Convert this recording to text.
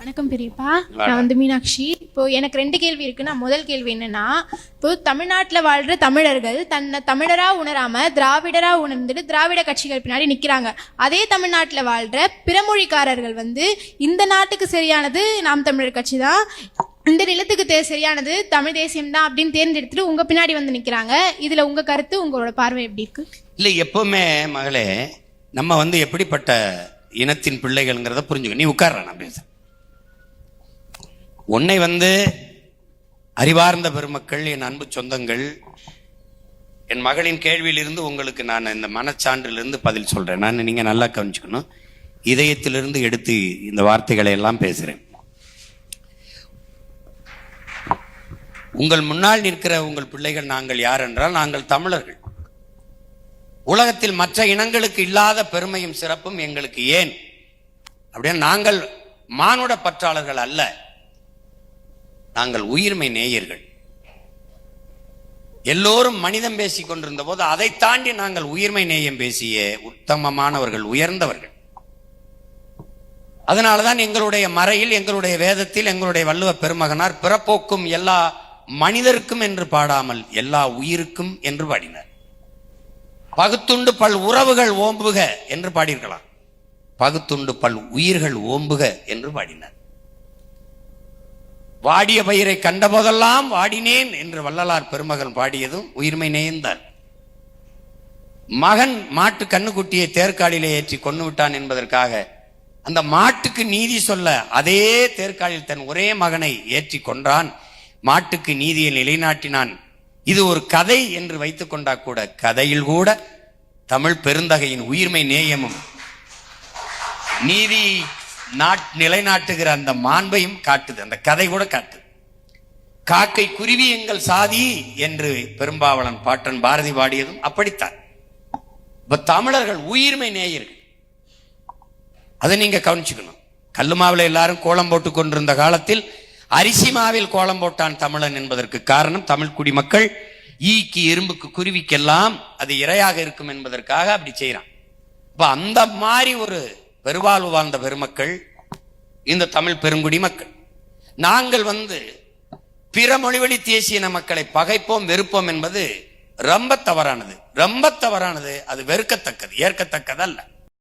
வணக்கம் பெரியப்பா. நான் வந்து மீனாட்சி. இப்போ எனக்கு ரெண்டு கேள்வி இருக்கு நான் முதல் கேள்வி என்னன்னா இப்போ தமிழ்நாட்டில் வாழ்ற தமிழர்கள் தன்னை தமிழரா உணராம திராவிடரா உணர்ந்துட்டு திராவிட கட்சிகள் பின்னாடி நிக்கிறாங்க. அதே தமிழ்நாட்டில் வாழ்ற பிறமொழிக்காரர்கள் வந்து இந்த நாட்டுக்கு சரியானது நாம் தமிழர் கட்சி தான் இந்த நிலத்துக்கு தே சரியானது தமிழ் தேசியம் தான் அப்படின்னு தேர்ந்தெடுத்துட்டு உங்க பின்னாடி வந்து நிக்கிறாங்க. இதுல உங்க கருத்து உங்களோட பார்வை எப்படி இருக்கு? இல்லை எப்பவுமே மகளே நம்ம வந்து எப்படிப்பட்ட இனத்தின் பிள்ளைகள்ங்கிறத புரிஞ்சுக்க நீ உட்கார்ற நான் பேசுறேன். உன்னை வந்து அறிவார்ந்த பெருமக்கள் என் அன்பு சொந்தங்கள் என் மகளின் கேள்வியிலிருந்து உங்களுக்கு நான் இந்த மனச்சான்றிலிருந்து பதில் சொல்கிறேன் நான் நீங்கள் நல்லா கவனிச்சுக்கணும். இதயத்திலிருந்து எடுத்து இந்த வார்த்தைகளை எல்லாம் பேசுகிறேன் உங்கள் முன்னால் நிற்கிற உங்கள் பிள்ளைகள் நாங்கள் யார் என்றால் நாங்கள் தமிழர்கள். உலகத்தில் மற்ற இனங்களுக்கு இல்லாத பெருமையும் சிறப்பும் எங்களுக்கு ஏன்? அப்படின்னா நாங்கள் மானுட பற்றாளர்கள் அல்ல. நாங்கள் உயிர்மை நேயர்கள். எல்லோரும் மனிதம் பேசிக் கொண்டிருந்த போது அதை தாண்டி நாங்கள் உயிர்மை நேயம் பேசிய உத்தமமானவர்கள் உயர்ந்தவர்கள். அதனாலதான் எங்களுடைய மறையில் எங்களுடைய வேதத்தில் எங்களுடைய வள்ளுவ பெருமகனார் பிறப்போக்கும் எல்லா மனிதருக்கும் என்று பாடாமல் எல்லா உயிருக்கும் என்று பாடினார். பகுத்துண்டு பல் உறவுகள் ஓம்புக என்று பாடியிருக்கலாம். பகுத்துண்டு பல் உயிர்கள் ஓம்புக என்று பாடினார். வாடிய பயிரை கண்டபோதெல்லாம் வாடினேன் என்று வள்ளலார் பெருமகன் பாடியதும் உயிர்மை நேர்ந்தார். மகன் மாட்டு கண்ணுக்குட்டியை தேர்காலிலே ஏற்றி கொண்டு விட்டான் என்பதற்காக அந்த மாட்டுக்கு நீதி சொல்ல அதே தேர்காலில் தன் ஒரே மகனை ஏற்றி கொன்றான். மாட்டுக்கு நீதியை நிலைநாட்டினான். இது ஒரு கதை என்று வைத்துக் கொண்டா கூட கதையில் கூட தமிழ் பெருந்தகையின் உயிர்மை நேயமும் நீதி நாட் நிலைநாட்டுகிற அந்த மாண்பையும் காட்டுது. அந்த கதை கூட காட்டுது. காக்கை குருவி எங்கள் சாதி என்று பெரும்பாவளன் பாட்டன் பாரதி பாடியதும் அப்படித்தான். இப்ப தமிழர்கள் உயிர்மை நேயர்கள். அதை நீங்க கவனிச்சுக்கணும். கல்லுமாவுல எல்லாரும் கோலம் போட்டு கொண்டிருந்த காலத்தில் அரிசி மாவில் கோலம் போட்டான் தமிழன் என்பதற்கு காரணம் தமிழ் குடிமக்கள் ஈக்கு எறும்புக்கு குருவிக்கெல்லாம் அது இரையாக இருக்கும் என்பதற்காக அப்படி செய்யறான் இப்ப அந்த மாதிரி ஒரு பெருவாழ்வு வாழ்ந்த பெருமக்கள் இந்த தமிழ் பெருங்குடி மக்கள். நாங்கள் வந்து பிற மொழிவழி தேசிய மக்களை பகைப்போம் வெறுப்போம் என்பது ரொம்ப தவறானது. ரொம்ப தவறானது. அது வெறுக்கத்தக்கது ஏற்கத்தக்கதல்ல.